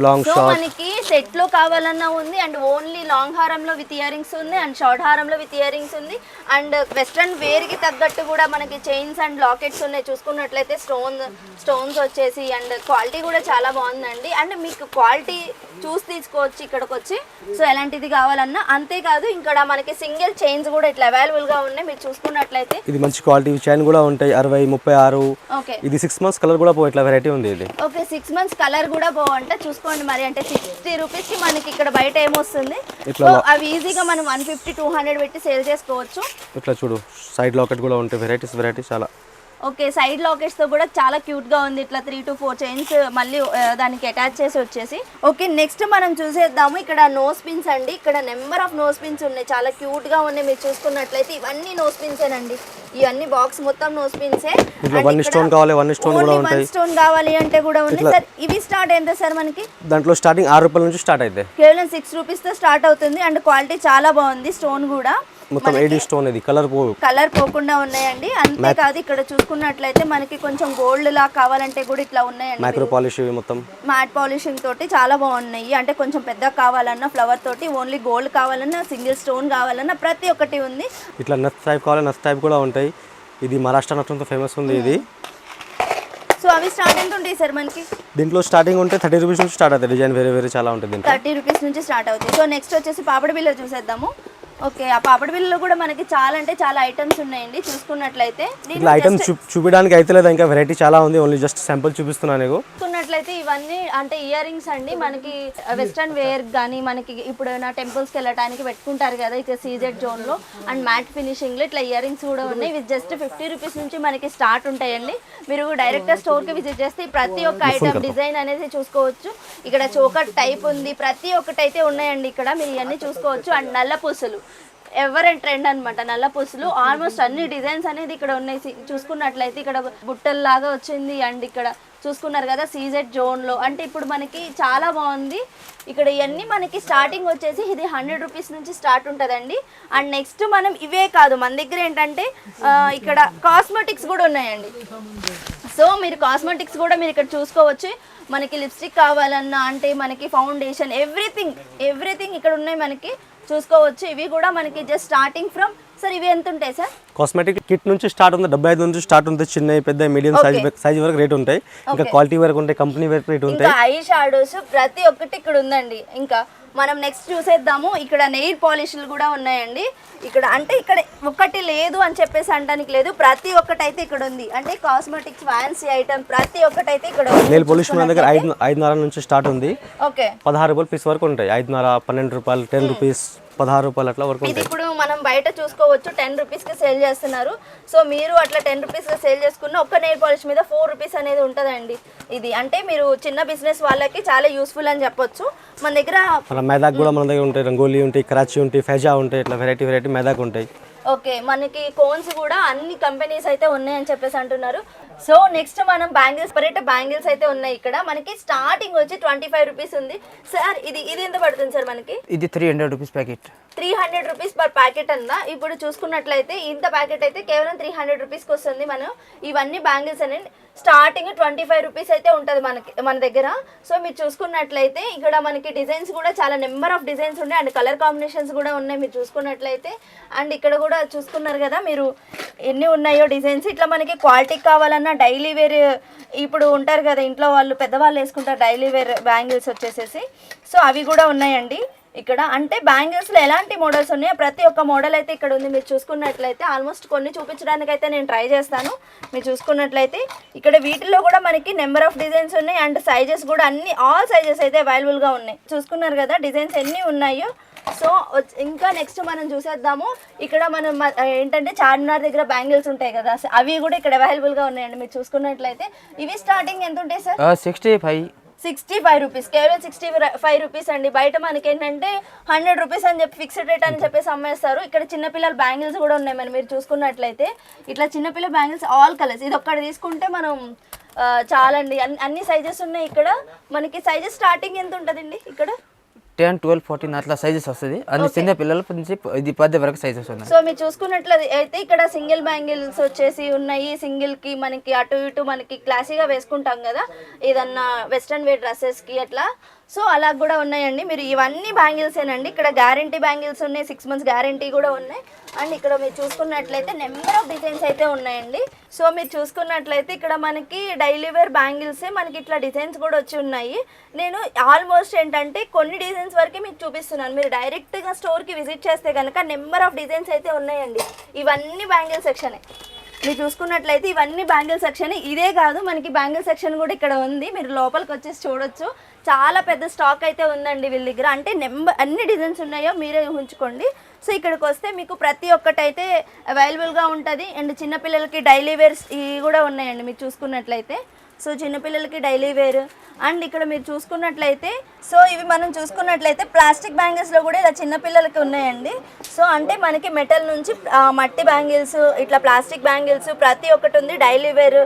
లాంగ్ సో మనకి సెట్లో కావాలన్నా ఉంది అండ్ ఓన్లీ లాంగ్ హారంలో విత్ ఇయరింగ్స్ ఉంది అండ్ షార్ట్ హారంలో విత్ ఇయరింగ్స్ ఉంది అండ్ వెస్ట్రన్ వేర్కి తగ్గట్టు కూడా మనకి చైన్స్ అండ్ లాకెట్స్ ఉన్నాయి. చూసుకున్నట్లయితే స్టోన్ స్టోన్స్ వచ్చేసి అండ్ క్వాలిటీ కూడా చాలా బాగుందండి. అండ్ మీకు క్వాలిటీ చూసి తీసుకోవచ్చు ఇక్కడికి వచ్చి సో ఎలాంటిది కావాలన్నా అంతేకాదు ఇక్కడ మనకి సింగిల్ చైన్స్ కూడా ఇట్లా అవైలబుల్గా ఉన్నాయి. మీరు చూసుకున్నట్లయితే ఇది మంచి క్వాలిటీ చైన్ కూడా ఉంటాయి. అరవై ముప్పై ఆరు. ఓకే. ఇది సిక్స్ మంత్స్ కలర్ కూడా ఇట్లా వెరైటీ ఉంది ఇది. ఓకే సిక్స్ మంత్స్ కలర్ కూడా బాగుంటే చూసుకోండి మరి. అంటే సిక్స్టీ రూపీస్కి మనకి ఇక్కడ బయట ఏమొస్తుంది? సో అవి ఈజీగా మనం వన్ ఫిఫ్టీ టూ హండ్రెడ్ పెట్టి సేల్ చేసుకోవచ్చు. ఇట్లా చూడు సైడ్ లాకెట్ కూడా ఉంటాయి వెరైటీస్ వెరైటీస్ చాలా ఓకే సైడ్ లాకెట్స్తో కూడా చాలా క్యూట్గా ఉంది ఇట్లా త్రీ టు ఫోర్ చైన్స్ మళ్ళీ దానికి అటాచ్ చేసి వచ్చేసి. ఓకే నెక్స్ట్ మనం చూసేద్దాము. ఇక్కడ నోస్ పిన్స్ అండి. ఇక్కడ నెంబర్ ఆఫ్ నోస్ పిన్స్ ఉన్నాయి. చాలా క్యూట్గా ఉన్నాయి. మీరు చూసుకున్నట్లయితే ఇవన్నీ నోస్ పిన్సేనండి ఇవన్నీ బాక్స్ మొత్తం నోస్ పిన్సే వన్ స్టోన్ కావాలి వన్ స్టోన్ కూడా ఉంటాయి. స్టోన్ కావాలి అంటే కూడా ఉంది. సార్ ఇవి స్టార్ట్ ఎంత సార్ మనకి? దాంట్లో స్టార్టింగ్ ఆరు రూపాయల నుంచి స్టార్ట్ అవుతాయి కేవలం సిక్స్ రూపీస్తో స్టార్ట్ అవుతుంది. అండ్ క్వాలిటీ చాలా బాగుంది. స్టోన్ కూడా. మొత్తం ఏడీ స్టోన్ ఇది కలర్ పో కలర్ పోకుండా ఉన్నాయండి. అంతేకాదు ఇక్కడ చూసుకున్నట్లయితే మనకి కొంచెం గోల్డ్ లా కావాలంటే కూడా ఇట్లా ఉన్నాయండి మైక్రో పాలిష్ మొత్తం. మ్యాట్ పాలిషింగ్ తోటి చాలా బాగున్నాయి. అంటే కొంచెం పెద్ద కావాలన్నా ఫ్లవర్ తోటి ఓన్లీ గోల్డ్ కావాలన్నా సింగిల్ స్టోన్ కావాలన్నా ప్రతి ఒక్కటి ఉంది. ఇట్లా నత్ టైప్ కావాలి నత్ టైప్ కూడా ఉంటాయి. ఇది మహారాష్ట్ర నచ్చంతో ఫేమస్ ఉంది ఇది. సో అవి స్టార్ట్ ఎంత ఉంటాయి సార్ మనకి? దీంట్లో స్టార్టింగ్ ఉంటే థర్టీ రూపీస్ నుంచి స్టార్ట్ అవుతాయి. డిజైన్ వేరే వేరే చాలా ఉంటుంది థర్టీ రూపీస్ నుంచి స్టార్ట్ అవుతాయి. సో నెక్స్ట్ వచ్చేసి పాపడి బిల్ల చూసేద్దాము. ఓకే ఆ పాపడి బిల్లలో కూడా మనకి చాలా అంటే చాలా ఐటమ్స్ ఉన్నాయండి చూసుకున్నట్లయితే. ఇట్లా దీంట్లో ఐటమ్ చూ చూపించడానికి అయితే లేదు ఇంకా వెరైటీ చాలా ఉంది ఓన్లీ జస్ట్ శాంపుల్ చూపిస్తున్నాను నీకు. చూసుకున్నట్లయితే ఇవన్నీ అంటే ఇయర్ రింగ్స్ అండి మనకి వెస్ట్రన్ వేర్ కానీ మనకి ఇప్పుడు ఏమైనా టెంపుల్స్కి వెళ్ళడానికి పెట్టుకుంటారు కదా ఇక సీజెడ్ జోన్లో అండ్ మ్యాట్ ఫినిషింగ్లో ఇట్లా ఇయర్ రింగ్స్ కూడా ఉన్నాయి ఇవి జస్ట్ ఫిఫ్టీ రూపీస్ నుంచి మనకి స్టార్ట్ ఉంటాయండి. మీరు డైరెక్ట్గా స్టోర్కి విజిట్ చేస్తే ప్రతి ఒక్క ఐటమ్ డిజైన్ అనేది చూసుకోవచ్చు. ఇక్కడ చోకట్ టైప్ ఉంది ప్రతి ఒక్కటి అయితే ఉన్నాయండి ఇక్కడ మీరు ఇవన్నీ చూసుకోవచ్చు. అండ్ నల్ల పూసలు. ఎవర్ అండ్ ట్రెండ్ అనమాట నల్ల పూసలు ఆల్మోస్ట్ అన్ని డిజైన్స్ అనేది ఇక్కడ ఉన్నాయి. చూసుకున్నట్లయితే ఇక్కడ బుట్టల్లాగా వచ్చింది. అండ్ ఇక్కడ చూసుకున్నారు కదా సీజెడ్ జోన్లో అంటే ఇప్పుడు మనకి చాలా బాగుంది. ఇక్కడ ఇవన్నీ మనకి స్టార్టింగ్ వచ్చేసి ఇది హండ్రెడ్ రూపీస్ నుంచి స్టార్ట్ ఉంటుందండి. అండ్ నెక్స్ట్ మనం ఇవే కాదు. మన దగ్గర ఏంటంటే ఇక్కడ కాస్మెటిక్స్ కూడా ఉన్నాయండి. సో మీరు కాస్మెటిక్స్ కూడా మీరు ఇక్కడ చూసుకోవచ్చు. మనకి లిప్స్టిక్ కావాలన్నా అంటే మనకి ఫౌండేషన్ ఎవ్రీథింగ్ ఎవ్రీథింగ్ ఇక్కడ ఉన్నాయి మనకి. చూసుకోవచ్చు. ఇవి కూడా మనకి జస్ట్ స్టార్టింగ్ ఫ్రమ్ సార్ ఇవి ఎంత ఉంటాయి సార్ కాస్మెటిక్ కిట్ నుంచి స్టార్ట్ ఉంది. డెబ్బై ఐదు నుంచి స్టార్ట్ ఉంది. చిన్న పెద్ద మీడియం సైజ్ సైజ్ వరకు రేట్ ఉంటాయి. ఇంకా క్వాలిటీ వరకు ఉంటాయి. కంపెనీ వరకు రేట్ ఉంటాయి. ఐ షాడోస్ ప్రతి ఒక్కటి ఇక్కడ ఉందండి. ఇంకా మనం నెక్స్ట్ చూసేద్దాము. ఇక్కడ నెయిల్ పాలిష్లు కూడా ఉన్నాయండి. ఇక్కడ అంటే ఇక్కడ ఒకటి లేదు అని చెప్పేసి అనడానికి లేదు. ప్రతి ఒక్కటి అయితే ఇక్కడ ఉంది. అంటే కాస్మెటిక్స్ ఫ్యాన్సీ ఐటమ్ ప్రతి ఒక్కటి అయితే ఇక్కడ ఉంది. నెయిల్ పొల్యూషన్ మన దగ్గర ఐదు ఐదున్నర నుంచి స్టార్ట్ ఉంది. ఓకే పదహారు రూపాయలు పీస్ వరకు ఉంటాయి. ఐదున్నర పన్నెండు రూపాయలు టెన్ రూపీస్ పదహారు రూపాయలు అట్లా వరకు ఇది ఇప్పుడు మనం బయట చూసుకోవచ్చు టెన్ రూపీస్కి సేల్ చేస్తున్నారు. సో మీరు అట్లా టెన్ రూపీస్కి సేల్ చేసుకున్న ఒక్క నెయిల్ పాలిష్ మీద ఫోర్ రూపీస్ అనేది ఉంటుందండి ఇది. అంటే మీరు చిన్న బిజినెస్ వాళ్ళకి చాలా యూస్ఫుల్ అని చెప్పొచ్చు. మన దగ్గర మన మెదాక్ కూడా మన దగ్గర ఉంటాయి రంగోలీ ఉంటాయి కరాచీ ఉంటాయి ఫెజా ఉంటాయి ఇట్లా వెరైటీ వెరైటీ మెదాక్ ఉంటాయి. ఓకే మనకి కోన్స్ కూడా అన్ని కంపెనీస్ అయితే ఉన్నాయని చెప్పేసి అంటున్నారు. సో నెక్స్ట్ మనం బ్యాంగిల్స్ పరేట బ్యాంగిల్స్ అయితే ఉన్నాయి ఇక్కడ. మనకి స్టార్టింగ్ వచ్చి ట్వంటీ ఫైవ్ రూపీస్ ఉంది. సార్ ఇది ఇది ఎంత పడుతుంది సార్ మనకి? ఇది three hundred rupees packet three hundred rupees per packet అందా ఇప్పుడు చూసుకున్నట్లయితే ఇంత ప్యాకెట్ అయితే కేవలం త్రీ హండ్రెడ్ రూపీస్కి వస్తుంది మనం. ఇవన్నీ బ్యాంగిల్స్ అనేది స్టార్టింగ్ ట్వంటీ ఫైవ్ రూపీస్ అయితే ఉంటుంది మనకి మన దగ్గర. సో మీరు చూసుకున్నట్లయితే ఇక్కడ మనకి డిజైన్స్ కూడా చాలా నెంబర్ ఆఫ్ డిజైన్స్ ఉన్నాయి. అండ్ కలర్ కాంబినేషన్స్ కూడా ఉన్నాయి మీరు చూసుకున్నట్లయితే. అండ్ ఇక్కడ కూడా చూసుకున్నారు కదా మీరు ఎన్ని ఉన్నాయో డిజైన్స్. ఇట్లా మనకి క్వాలిటీ కావాలన్నా డైలీ వేర్ ఇప్పుడు ఉంటారు కదా ఇంట్లో వాళ్ళు పెద్దవాళ్ళు వేసుకుంటారు డైలీ వేర్ బ్యాంగిల్స్ వచ్చేసేసి. సో అవి కూడా ఉన్నాయండి. ఇక్కడ. అంటే బ్యాంగిల్స్లో ఎలాంటి మోడల్స్ ఉన్నాయో ప్రతి ఒక్క మోడల్ అయితే ఇక్కడ ఉంది. మీరు చూసుకున్నట్లయితే ఆల్మోస్ట్ కొన్ని చూపించడానికి అయితే నేను ట్రై చేస్తాను. మీరు చూసుకున్నట్లయితే ఇక్కడ వీటిల్లో కూడా మనకి నెంబర్ ఆఫ్ డిజైన్స్ ఉన్నాయి అండ్ సైజెస్ కూడా అన్ని ఆల్ సైజెస్ అయితే అవైలబుల్గా ఉన్నాయి. చూసుకున్నారు కదా డిజైన్స్ ఎన్ని ఉన్నాయో. సో ఇంకా నెక్స్ట్ మనం చూసేద్దాము. ఇక్కడ మనం ఏంటంటే చార్మినార్ దగ్గర బ్యాంగిల్స్ ఉంటాయి కదా. అవి కూడా ఇక్కడ అవైలబుల్గా ఉన్నాయండి. మీరు చూసుకున్నట్లయితే. ఇవి స్టార్టింగ్ ఎంత ఉంటాయి sir sixty five sixty five rupees కేవలం సిక్స్టీ ఫైవ్ రూపీస్ అండి. బయట మనకి ఏంటంటే హండ్రెడ్ రూపీస్ అని చెప్పి ఫిక్స్డ్ రేట్ అని చెప్పేసి అమ్మేస్తారు. ఇక్కడ చిన్నపిల్లల బ్యాంగిల్స్ కూడా ఉన్నాయి మరి మీరు చూసుకున్నట్లయితే. ఇట్లా చిన్నపిల్ల బ్యాంగిల్స్ ఆల్ కలర్స్ ఇది ఒక్కటి తీసుకుంటే మనం చాలండి. అన్ని అన్ని సైజెస్ ఉన్నాయి ఇక్కడ. మనకి సైజెస్ స్టార్టింగ్ ఎంత ఉంటుందండి ఇక్కడ? టెన్ ట్వెల్వ్ ఫోర్టీన్ అట్లా సైజెస్ వస్తుంది. అన్ని చిన్న పిల్లల నుంచి ఇది పది వరకు సైజెస్ ఉన్నాయి. సో మీరు చూసుకున్నట్లు అయితే ఇక్కడ సింగిల్ బ్యాంగిల్స్ వచ్చేసి ఉన్నాయి. సింగిల్కి మనకి అటు ఇటు మనకి క్లాసీగా వేసుకుంటాం కదా. ఏదన్నా వెస్ట్రన్ వేర్ డ్రెస్సెస్కి అట్లా. సో అలా కూడా ఉన్నాయండి. మీరు ఇవన్నీ బ్యాంగిల్సేనండి ఇక్కడ గ్యారంటీ బ్యాంగిల్స్ ఉన్నాయి. సిక్స్ మంత్స్ గ్యారంటీ కూడా ఉన్నాయి. అండ్ ఇక్కడ మీరు చూసుకున్నట్లయితే నెంబర్ ఆఫ్ డిజైన్స్ అయితే ఉన్నాయండి. సో మీరు చూసుకున్నట్లయితే ఇక్కడ మనకి డైలీ వేర్ బ్యాంగిల్సే మనకి ఇట్లా డిజైన్స్ కూడా వచ్చి ఉన్నాయి. నేను ఆల్మోస్ట్ ఏంటంటే కొన్ని డిజైన్స్ వరకే మీకు చూపిస్తున్నాను. మీరు డైరెక్ట్గా స్టోర్కి విజిట్ చేస్తే కనుక నెంబర్ ఆఫ్ డిజైన్స్ అయితే ఉన్నాయండి. ఇవన్నీ బ్యాంగిల్ సెక్షనే. మీరు చూసుకున్నట్లయితే ఇవన్నీ బ్యాంగిల్ సెక్షన్. ఇదే కాదు మనకి బ్యాంగిల్ సెక్షన్ కూడా ఇక్కడ ఉంది. మీరు లోపలికి వచ్చేసి చూడొచ్చు. చాలా పెద్ద స్టాక్ అయితే ఉందండి వీళ్ళ దగ్గర. అంటే నెంబర్ అన్ని డిజైన్స్ ఉన్నాయో మీరే ఊహించుకోండి. సో ఇక్కడికి వస్తే మీకు ప్రతి ఒక్కటి అయితే అవైలబుల్గా ఉంటుంది. అండ్ చిన్నపిల్లలకి డైలీ వేర్స్ ఇవి కూడా ఉన్నాయండి మీరు చూసుకున్నట్లయితే. సో చిన్నపిల్లలకి డైలీ వేర్. అండ్ ఇక్కడ మీరు చూసుకున్నట్లయితే సో ఇవి మనం చూసుకున్నట్లయితే ప్లాస్టిక్ బ్యాంగిల్స్లో కూడా ఇలా చిన్నపిల్లలకి ఉన్నాయండి. సో అంటే మనకి మెటల్ నుంచి మట్టి బ్యాంగిల్స్ ఇట్లా ప్లాస్టిక్ బ్యాంగిల్స్ ప్రతి ఒక్కటి ఉంది. డైలీ వేర్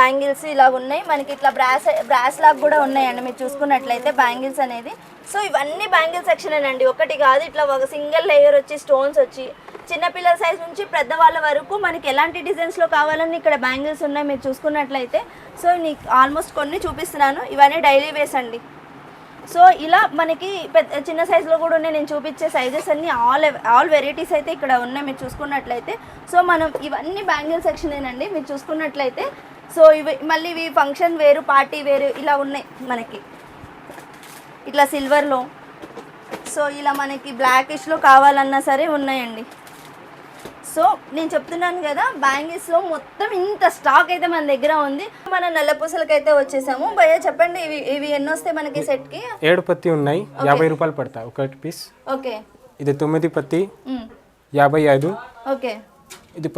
బ్యాంగిల్స్ ఇలా ఉన్నాయి. మనకి ఇట్లా బ్రాస్ బ్రాస్ లాగా కూడా ఉన్నాయండి మీరు చూసుకున్నట్లయితే బ్యాంగిల్స్ అనేది. సో ఇవన్నీ బ్యాంగిల్ సెక్షన్ అండి ఒకటి కాదు ఇట్లా ఒక సింగిల్ లేయర్ వచ్చి స్టోన్స్ వచ్చి చిన్నపిల్లల సైజ్ నుంచి పెద్దవాళ్ళ వరకు మనకి ఎలాంటి డిజైన్స్లో కావాలని ఇక్కడ బ్యాంగిల్స్ ఉన్నాయి మీరు చూసుకున్నట్లయితే. సో నీకు ఆల్మోస్ట్ కొన్ని చూపిస్తున్నాను. ఇవన్నీ డైలీ వేస్ అండి. సో ఇలా మనకి పెద్ద చిన్న సైజులో కూడా ఉన్నాయి. నేను చూపించే సైజెస్ అన్నీ ఆల్ ఆల్ వెరైటీస్ అయితే ఇక్కడ ఉన్నాయి మీరు చూసుకున్నట్లయితే. సో మనం ఇవన్నీ బ్యాంగిల్ సెక్షనేనండి మీరు చూసుకున్నట్లయితే. సో ఇవి మళ్ళీ ఇవి ఫంక్షన్ వేరు పార్టీ వేరు ఇలా ఉన్నాయి మనకి. ఇట్లా సిల్వర్లో సో ఇలా మనకి బ్లాకిష్లో కావాలన్నా సరే ఉన్నాయండి. సో నేను చెప్తున్నాను కదా బ్యాంగిల్స్లో మొత్తం ఇంత స్టాక్ అయితే మన దగ్గర ఉంది. మన నల్ల పూసలకి అయితే వచ్చేసాము. భయ్య చెప్పండి ఇవి ఇవి ఎన్ని వస్తాయి మనకి సెట్కి? ఏడు పత్తి ఉన్నాయి. యాభై రూపాయలు పడతాయి ఒకటి పీస్ ఓకే. ఇది తొమ్మిది పత్తి యాభై ఐదు. ఓకే. ఇది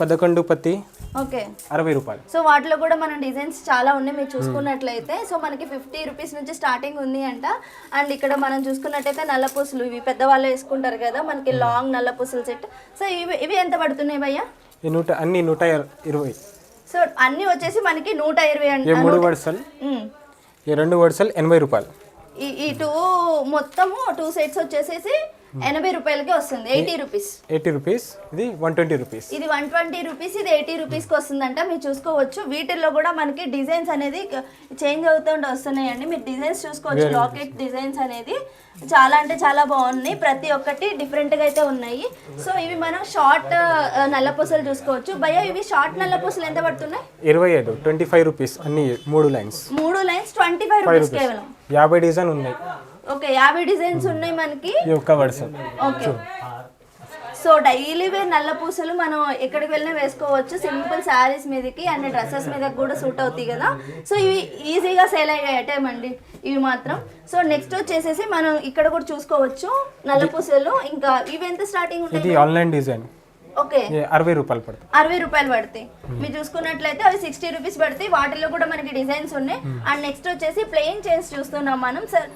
పదకొండు పత్తి ఓకే. అరవై రూపాయలు. సో వాటిలో కూడా మన డిజైన్స్ చాలా ఉన్నాయి మీరు చూసుకున్నట్లయితే. సో మనకి ఫిఫ్టీ రూపీస్ నుంచి స్టార్టింగ్ ఉంది అంట. అండ్ ఇక్కడ మనం చూసుకున్నట్టయితే నల్ల పూసలు ఇవి పెద్దవాళ్ళు వేసుకుంటారు కదా మనకి లాంగ్ నల్ల పూసలు సెట్. సో ఇవి ఇవి ఎంత పడుతున్నాయి భయ్య? ఈ నూట అన్ని నూట ఇర- ఇరవై. సో అన్నీ వచ్చేసి మనకి నూట ఇరవై అంట. మూడు వరుసలు. మ్. ఈ రెండు వరుసలు ఎనభై రూపాయలు. ఈ ఈ టూ మొత్తము టూ సెట్స్ వచ్చేసేసి ఎనభై రూపాయలకి వస్తుంది ఎయిటీ రూపీస్. ఎయిటీ రూపీస్ ఇది వన్ ట్వంటీ రూపీస్. ఇది వన్ ట్వంటీ రూపీస్ ఇది ఎయిటీ రూపీస్కి వస్తుందంట. మీరు చూసుకోవచ్చు. వీటిల్లో కూడా మనకి డిజైన్స్ అనేది చేంజ్ అవుతుంటే వస్తున్నాయండి. మీరు డిజైన్స్ చూసుకోవచ్చు. Locket designs. అనేది చాలా అంటే చాలా బాగున్నాయి. ప్రతి ఒక్కటి డిఫరెంట్గా అయితే ఉన్నాయి. సో ఇవి మనం షార్ట్ నల్ల పూసలు చూసుకోవచ్చు. భయ ఇవి షార్ట్ నల్ల పూసలు ఎంత పడుతున్నాయి? ఇరవై ఐదు ట్వంటీ ఫైవ్ రూపీస్ అన్ని మూడు లైన్స్. మూడు lines twenty five rupees rupees. కేవలం. యాభై డిజైన్ ఉన్నాయి. ఓకే యాభై డిజైన్స్ ఉన్నాయి మనకి. ఓకే. సో డైలీ వేర్ నల్ల పూసలు మనం ఎక్కడికి వెళ్ళినా వేసుకోవచ్చు. సింపుల్ శారీస్ మీదకి అండ్ డ్రెస్సెస్ మీద కూడా సూట్ అవుతాయి కదా. సో ఇవి ఈజీగా సేల్ అయ్యే ఐటమ్ అండి. ఇవి మాత్రం. సో నెక్స్ట్ వచ్చేసేసి మనం ఇక్కడ కూడా చూసుకోవచ్చు నల్ల పూసలు. ఇంకా ఇవి ఎంత స్టార్టింగ్ ఉంటాయి? Online design okay. అరవై రూపాయలు పడుతుంది అరవై రూపాయలు పడతాయి. మీరు చూసుకున్నట్లయితే అవి సిక్స్టీ రూపీస్ పడతాయి. వాటిలో కూడా మనకి డిజైన్స్ ఉన్నాయి. అండ్ నెక్స్ట్ వచ్చేసి ప్లెయిన్ చైన్స్ చూస్తున్నాం మనం. సార్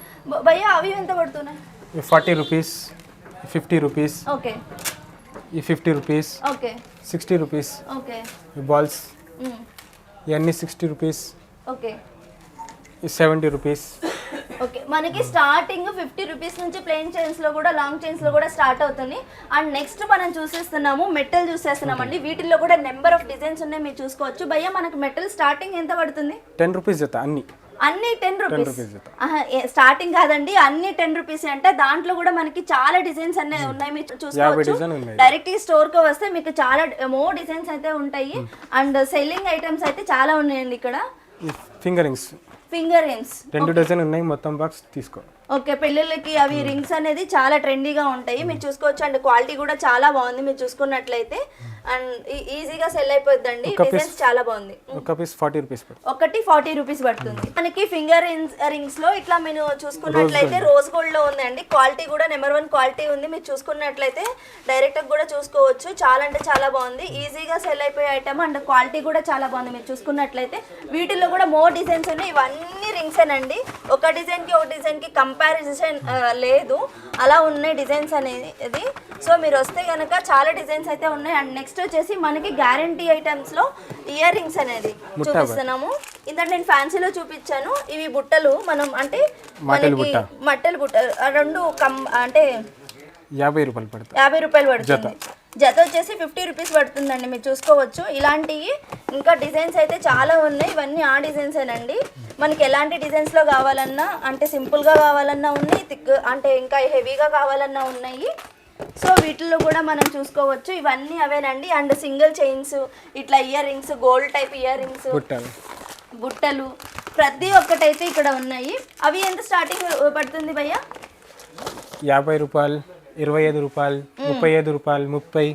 భయ్య అవి ఎంత పడుతున్నాయి? Forty rupees fifty rupees okay. ఈ fifty rupees okay. Sixty rupees okay. ఈ బాల్స్ ఇవన్నీ సిక్స్టీ రూపీస్ ఓకే. ఈ సెవెంటీ రూపీస్ ఓకే మనకి స్టార్టింగ్ ఫిఫ్టీ రూపీస్ నుంచి ప్లెయిన్ చైన్స్లో కూడా లాంగ్ చైన్స్లో కూడా స్టార్ట్ అవుతుంది. అండ్ నెక్స్ట్ మనం చూసేస్తున్నాము మెటల్ చూసేస్తున్నాం అండి. వీటిల్లో కూడా నెంబర్ ఆఫ్ డిజైన్స్ ఉన్నాయి మీరు చూసుకోవచ్చు. భయ్య మనకి మెటల్ స్టార్టింగ్ ఎంత పడుతుంది? టెన్ రూపీస్ జత అన్ని. అన్ని టెన్ రూపీస్. స్టార్టింగ్ కాదండి అన్ని టెన్ రూపీస్. అంటే దాంట్లో కూడా మనకి చాలా డిజైన్స్ అన్నీ ఉన్నాయి మీరు చూసుకోవచ్చు. డైరెక్ట్ స్టోర్కి వస్తే మీకు చాలా మోర్ డిజైన్స్ అయితే ఉంటాయి. అండ్ సెల్లింగ్ ఐటమ్స్ అయితే చాలా ఉన్నాయండి ఇక్కడ. ఈ ఫింగర్ రింగ్స్. రెండు డజన్ ఉన్నాయి మొత్తం బాక్స్ తీసుకో. ఓకే పెళ్ళిళ్ళకి అవి రింగ్స్ అనేది చాలా ట్రెండీగా ఉంటాయి. మీరు చూసుకోవచ్చు అండ్ క్వాలిటీ కూడా చాలా బాగుంది. మీరు చూసుకున్నట్లయితే అండ్ ఈజీగా సెల్ అయిపోద్దండి. డిజైన్స్ చాలా బాగుంది. ఒక పీస్ ఫార్టీ రూపీస్ ఒకటి ఫార్టీ రూపీస్ పడుతుంది. మనకి ఫింగర్ రింగ్స్ రింగ్స్లో ఇట్లా మీరు చూసుకున్నట్లయితే రోజ్ గోల్డ్లో ఉందండి. క్వాలిటీ కూడా నెంబర్ వన్ క్వాలిటీ ఉంది. మీరు చూసుకున్నట్లయితే డైరెక్ట్ కూడా చూసుకోవచ్చు. చాలా అంటే చాలా బాగుంది. ఈజీగా సెల్ అయిపోయే ఐటమ్ అండ్ క్వాలిటీ కూడా చాలా బాగుంది. మీరు చూసుకున్నట్లయితే వీటిల్లో కూడా మోర్ డిజైన్స్ ఉన్నాయి. ఇవన్నీ రింగ్స్ అండి ఒక డిజైన్కి ఒక డిజైన్కి కంపారిజన్ లేదు. అలా ఉన్నాయి డిజైన్స్ అనేది. ఇది సో మీరు వస్తే కనుక చాలా డిజైన్స్ అయితే ఉన్నాయి. అండ్ నెక్స్ట్ వచ్చేసి మనకి గ్యారంటీ ఐటమ్స్లో ఇయర్ రింగ్స్ అనేది చూపిస్తున్నాము. ఇంత నేను ఫ్యాన్సీలో చూపించాను ఇవి బుట్టలు. మనం అంటే మనకి. మట్టెల బుట్ట. రెండు కం అంటే యాభై రూపాయలు పడుతుంది. యాభై రూపాయలు పడుతుంది. జత. వచ్చేసి ఫిఫ్టీ రూపీస్ పడుతుందండి మీరు చూసుకోవచ్చు. ఇలాంటివి ఇంకా డిజైన్స్ అయితే చాలా ఉన్నాయి. ఇవన్నీ ఆ డిజైన్స్ ఏనండి. మనకి ఎలాంటి డిజైన్స్లో కావాలన్నా అంటే సింపుల్గా కావాలన్నా ఉన్నాయి థిక్ అంటే ఇంకా హెవీగా కావాలన్నా ఉన్నాయి. సో వీటిల్లో కూడా మనం చూసుకోవచ్చు. ఇవన్నీ అవేనండి. అండ్ సింగిల్ చైన్స్ ఇట్లా earrings gold type earrings బుట్టలు. ప్రతి ఒక్కటైతే ఇక్కడ ఉన్నాయి. అవి ఎంత స్టార్టింగ్ పడుతుంది భయ్య? యాభై రూపాయలు ఇరవై ఐదు రూపాయలు ముప్పై ఐదు రూపాయలు ముప్పై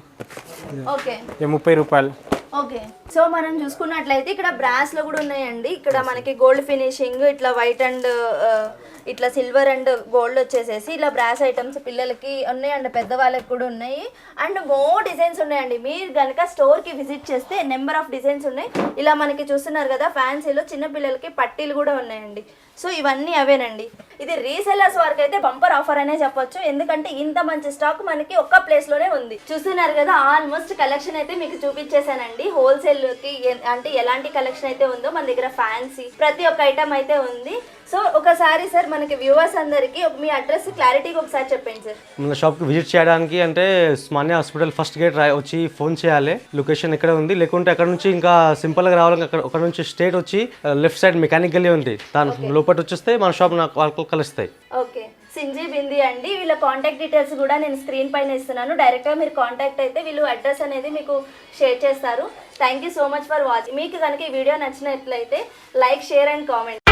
ఓకే. ముప్పై రూపాయలు. ఓకే. సో మనం చూసుకున్నట్లయితే ఇక్కడ బ్రాస్లో కూడా ఉన్నాయండి. ఇక్కడ మనకి గోల్డ్ ఫినిషింగ్ ఇట్లా వైట్ అండ్ uh, ఇట్లా సిల్వర్ అండ్ గోల్డ్ వచ్చేసేసి ఇలా బ్రాస్ ఐటమ్స్ పిల్లలకి ఉన్నాయి అండ్ పెద్దవాళ్ళకి కూడా ఉన్నాయి. అండ్ మోర్ డిజైన్స్ ఉన్నాయండి. మీరు కనుక స్టోర్కి విజిట్ చేస్తే నెంబర్ ఆఫ్ డిజైన్స్ ఉన్నాయి. ఇలా మనకి చూస్తున్నారు కదా ఫ్యాన్సీలో చిన్న పిల్లలకి పట్టీలు కూడా ఉన్నాయండి. సో ఇవన్నీ అవేనండి. ఇది రీసెల్లర్స్ వరకు అయితే బంపర్ ఆఫర్ అనే చెప్పొచ్చు. ఎందుకంటే ఇంత మంచి స్టాక్ మనకి ఒక్క ప్లేస్లోనే ఉంది. చూస్తున్నారు కదా ఆల్మోస్ట్ కలెక్షన్ అయితే మీకు చూపించేశానండి. హోల్సేల్కి అంటే ఎలాంటి కలెక్షన్ అయితే ఉందో మన దగ్గర ఫ్యాన్సీ ప్రతి ఒక్క ఐటమ్ అయితే ఉంది. సో ఒకసారి సార్ మనకి వ్యూవర్స్ అందరికి మీ అడ్రస్ క్లారిటీగా ఒకసారి చెప్పండి సార్. మన షాప్కి విజిట్ చేయడానికి అంటే స్మాన్య హాస్పిటల్ ఫస్ట్ గేట్ వచ్చి ఫోన్ చేయాలి. లొకేషన్ ఎక్కడ ఉంది? లేకుంటే అక్కడ నుంచి ఇంకా సింపుల్గా రావాలని అక్కడ అక్కడ నుంచి స్ట్రేట్ వచ్చి లెఫ్ట్ సైడ్ మెకానిక్ గల్లీ ఉంది. దాని లోపల వచ్చేస్తే మన షాప్ నాకు కలుస్తాయి. ఓకే. సింజీ బింది అండి. వీళ్ళ కాంటాక్ట్ డీటెయిల్స్ కూడా నేను స్క్రీన్ పైన ఇస్తున్నాను. డైరెక్ట్గా మీరు కాంటాక్ట్ అయితే వీళ్ళు అడ్రస్ అనేది మీకు షేర్ చేస్తారు. Thank you so much for watching మీకు కనుక ఈ వీడియో నచ్చినట్లయితే లైక్ షేర్ అండ్ కామెంట్.